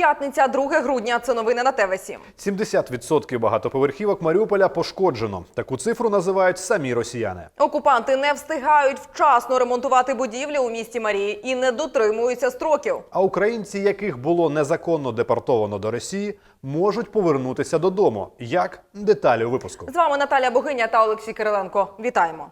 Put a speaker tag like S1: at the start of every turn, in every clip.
S1: П'ятниця, 2 грудня. Це новини на ТВ 7
S2: 70% багатоповерхівок Маріуполя пошкоджено. Таку цифру називають самі росіяни.
S1: Окупанти не встигають вчасно ремонтувати будівлі у місті Марії і не дотримуються строків.
S2: А українці, яких було незаконно депортовано до Росії, можуть повернутися додому. Як деталі у випуску?
S1: З вами Наталя Богиня та Олексій Кириленко. Вітаємо.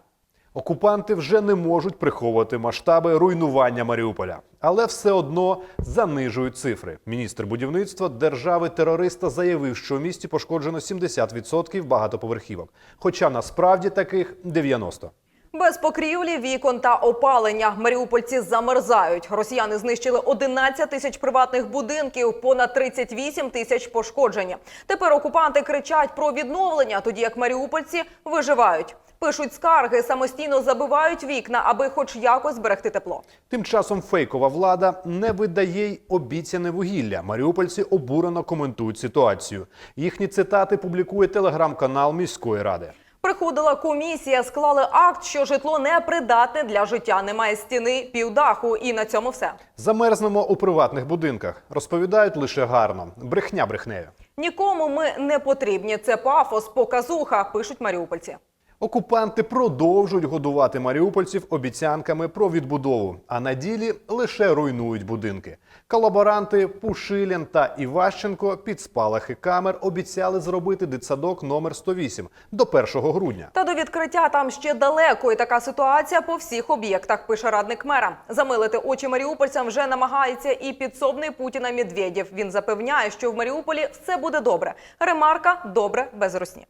S2: Окупанти вже не можуть приховувати масштаби руйнування Маріуполя, але все одно занижують цифри. Міністр будівництва держави-терориста заявив, що у місті пошкоджено 70% багатоповерхівок, хоча насправді таких 90%.
S1: Без покрівлі, вікон та опалення маріупольці замерзають. Росіяни знищили 11 тисяч приватних будинків, понад 38 тисяч пошкоджені. Тепер окупанти кричать про відновлення, тоді як маріупольці виживають. Пишуть скарги, самостійно забивають вікна, аби хоч якось зберегти тепло.
S2: Тим часом фейкова влада не видає й обіцяне вугілля. Маріупольці обурено коментують ситуацію. Їхні цитати публікує телеграм-канал міської ради.
S1: Приходила комісія, склали акт, що житло непридатне для життя. Немає стіни, півдаху, і на цьому все.
S2: Замерзнемо у приватних будинках. Розповідають лише гарно. Брехня брехнею.
S1: Нікому ми не потрібні. Це пафос, показуха, пишуть маріупольці.
S2: Окупанти продовжують годувати маріупольців обіцянками про відбудову, а на ділі лише руйнують будинки. Колаборанти Пушилін та Іващенко під спалахи камер обіцяли зробити дитсадок номер 108 до 1 грудня.
S1: Та до відкриття там ще далеко, і така ситуація по всіх об'єктах, пише радник мера. Замилити очі маріупольцям вже намагається і підсобний Путіна Медведєв. Він запевняє, що в Маріуполі все буде добре. Ремарка добре без русні.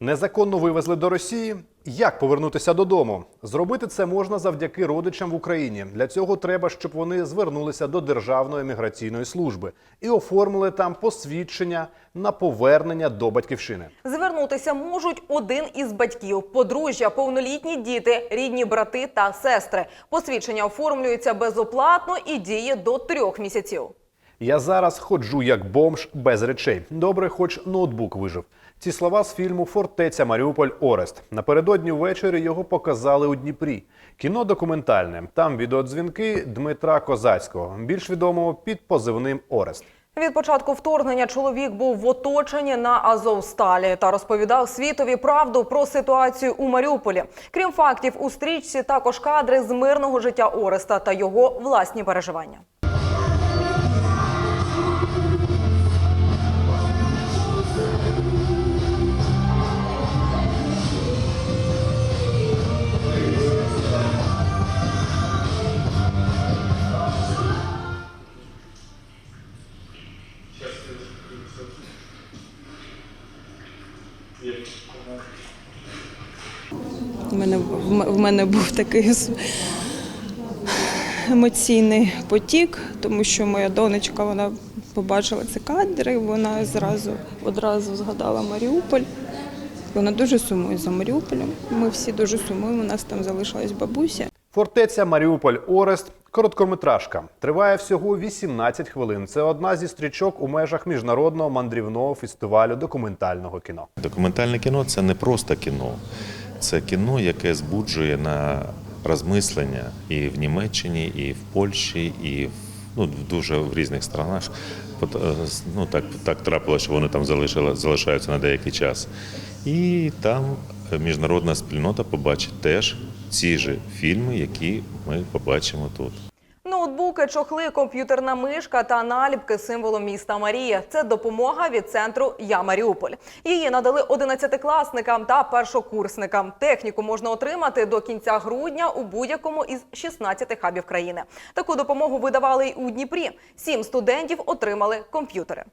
S2: Незаконно вивезли до Росії. Як повернутися додому? Зробити це можна завдяки родичам в Україні. Для цього треба, щоб вони звернулися до Державної міграційної служби і оформили там посвідчення на повернення до батьківщини.
S1: Звернутися можуть один із батьків, подружжя, повнолітні діти, рідні брати та сестри. Посвідчення оформлюється безоплатно і діє до трьох місяців.
S2: Я зараз ходжу як бомж без речей. Добре, хоч ноутбук вижив. Ці слова з фільму Фортеця Маріуполь Орест. Напередодні ввечері його показали у Дніпрі. Кіно документальне. Там відеодзвінки Дмитра Козацького, більш відомого під позивним Орест.
S1: Від початку вторгнення чоловік був в оточенні на Азовсталі та розповідав світові правду про ситуацію у Маріуполі. Крім фактів, у стрічці також кадри з мирного життя Ореста та його власні переживання.
S3: В мене був такий емоційний потік, тому що моя донечка вона побачила ці кадри, вона зразу одразу згадала Маріуполь. Вона дуже сумує за Маріуполем. Ми всі дуже сумуємо. У нас там залишилась бабуся.
S2: Фортеця Маріуполь Орест короткометражка. Триває всього 18 хвилин. Це одна зі стрічок у межах міжнародного мандрівного фестивалю документального кіно.
S4: Документальне кіно це не просто кіно, це кіно, яке збуджує на розмислення і в Німеччині, і в Польщі, і в, ну, дуже в різних странах. Е, Ну, так, так трапилося, що вони там залишили, залишаються на деякий час. І там міжнародна спільнота побачить теж ці ж фільми, які ми побачимо тут.
S1: Ноутбуки, чохли, комп'ютерна мишка та наліпки символом міста Марія. Це допомога від центру Я Маріуполь. Її надали 11-класникам та першокурсникам. Техніку можна отримати до кінця грудня у будь-якому із 16 хабів країни. Таку допомогу видавали й у Дніпрі. Сім студентів отримали комп'ютери.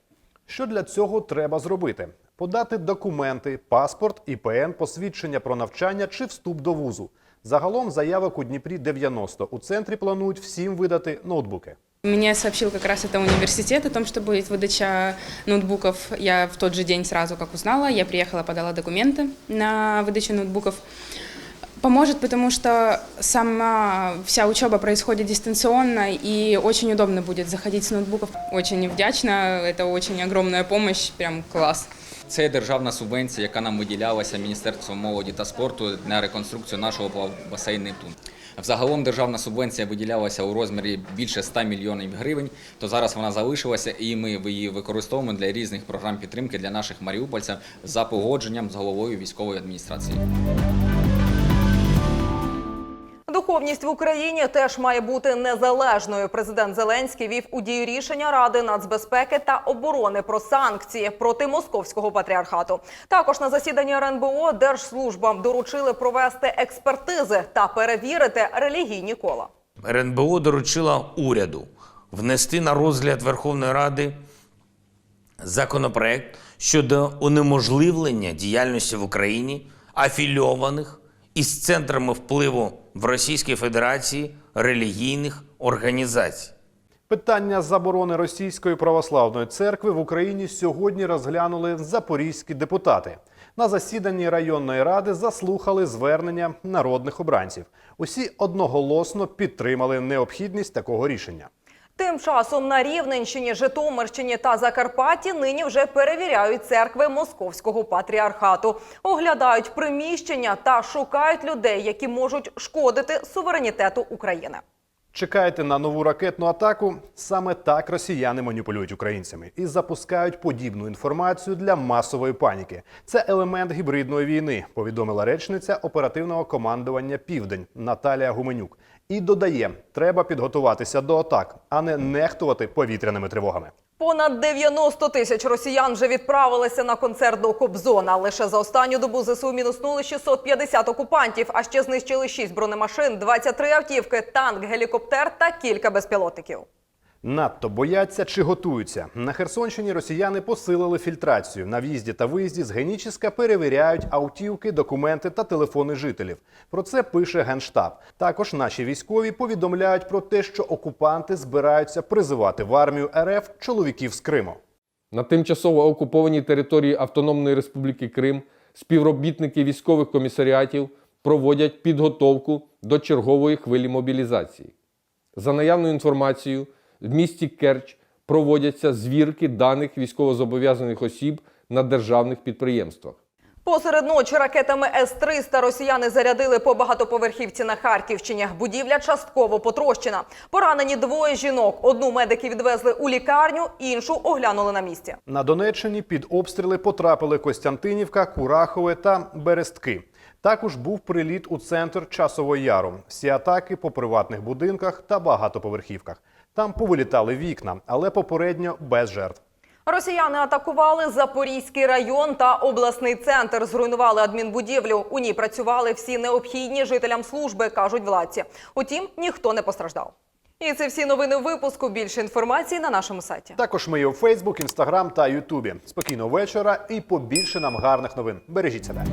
S2: Що для цього треба зробити? Подати документи, паспорт, ІПН, посвідчення про навчання чи вступ до вузу. Загалом заявок у Дніпрі 90. У центрі планують всім видати ноутбуки.
S5: Мне сообщил как раз это университет о том, что будет выдача ноутбуков. Я в тот же день сразу как узнала, я приехала, подала документы на выдачу ноутбуков. Поможет, потому что сама вся учеба происходит дистанционно и очень удобно будет заходить с ноутбуков. Очень вдячна, это очень огромная помощь, прям класс.
S6: Це державна субвенція, яка нам виділялася Міністерством молоді та спорту на реконструкцію нашого плавбасейну Нептун. Взагалом державна субвенція виділялася у розмірі більше 100 мільйонів гривень, то зараз вона залишилася і ми її використовуємо для різних програм підтримки для наших маріупольців за погодженням з головою військової адміністрації.
S1: Духовність в Україні теж має бути незалежною. Президент Зеленський вів у дію рішення Ради нацбезпеки та оборони про санкції проти московського патріархату. Також на засіданні РНБО держслужбам доручили провести експертизи та перевірити релігійні кола.
S7: РНБО доручила уряду внести на розгляд Верховної Ради законопроект щодо унеможливлення діяльності в Україні афільованих із центрами впливу в Російській Федерації релігійних організацій.
S2: Питання заборони російської православної церкви в Україні сьогодні розглянули запорізькі депутати. На засіданні районної ради заслухали звернення народних обранців. Усі одноголосно підтримали необхідність такого рішення.
S1: Тим часом на Рівненщині, Житомирщині та Закарпатті нині вже перевіряють церкви московського патріархату, оглядають приміщення та шукають людей, які можуть шкодити суверенітету України.
S2: Чекаєте на нову ракетну атаку? Саме так росіяни маніпулюють українцями і запускають подібну інформацію для масової паніки. Це елемент гібридної війни, повідомила речниця оперативного командування Південь Наталія Гуменюк. І додає, треба підготуватися до атак, а не нехтувати повітряними тривогами.
S1: Понад 90 тисяч росіян вже відправилися на концерт до Кобзона. Лише за останню добу ЗСУ мінуснули 650 окупантів, а ще знищили 6 бронемашин, 23 автівки, танк, гелікоптер та кілька безпілотників.
S2: Надто бояться чи готуються. На Херсонщині росіяни посилили фільтрацію. На в'їзді та виїзді з Генічіска перевіряють автівки, документи та телефони жителів. Про це пише Генштаб. Також наші військові повідомляють про те, що окупанти збираються призивати в армію РФ чоловіків з Криму.
S8: На тимчасово окупованій території Автономної Республіки Крим співробітники військових комісаріатів проводять підготовку до чергової хвилі мобілізації. За наявною інформацією, в місті Керч проводяться звірки даних військовозобов'язаних осіб на державних підприємствах.
S1: Посеред ночі ракетами С-300 росіяни зарядили по багатоповерхівці на Харківщині. Будівля частково потрощена. Поранені двоє жінок. Одну медики відвезли у лікарню, іншу оглянули на місці.
S2: На Донеччині під обстріли потрапили Костянтинівка, Курахове та Берестки. Також був приліт у центр Часового Яру. Всі атаки по приватних будинках та багатоповерхівках. Там повилітали вікна, але попередньо без жертв.
S1: Росіяни атакували Запорізький район та обласний центр. Зруйнували адмінбудівлю. У ній працювали всі необхідні жителям служби, кажуть владці. Утім, ніхто не постраждав. І це всі новини випуску. Більше інформації на нашому сайті.
S2: Також ми є у Фейсбук, Інстаграм та Ютубі. Спокійного вечора і побільше нам гарних новин. Бережіть себе.